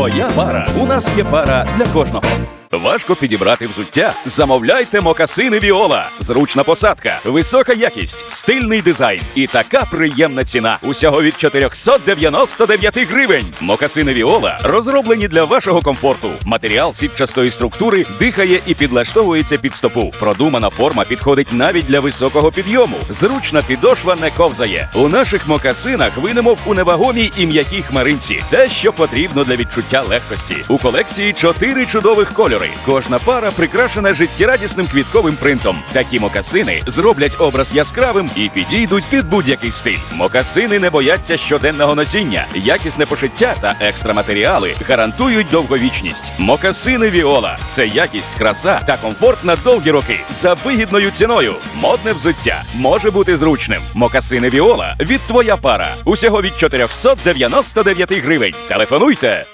Твоя пара. У нас є пара для кожного. Важко підібрати взуття? Замовляйте мокасини Віола. Зручна посадка, висока якість, стильний дизайн і така приємна ціна. Усього від 499 гривень. Мокасини Віола розроблені для вашого комфорту. Матеріал сітчастої структури дихає і підлаштовується під стопу. Продумана форма підходить навіть для високого підйому. Зручна підошва не ковзає. У наших мокасинах ви немов у невагомій і м'якій хмаринці. Те, що потрібно для відчуття легкості. У колекції чотири чудових кольори. Кожна пара прикрашена життєрадісним квітковим принтом. Такі мокасини зроблять образ яскравим і підійдуть під будь-який стиль. Мокасини не бояться щоденного носіння. Якісне пошиття та екстра матеріали гарантують довговічність. Мокасини Віола це якість, краса та комфорт на довгі роки за вигідною ціною. Модне взуття може бути зручним. Мокасини Віола від твоя пара. Усього від 499 гривень. Телефонуйте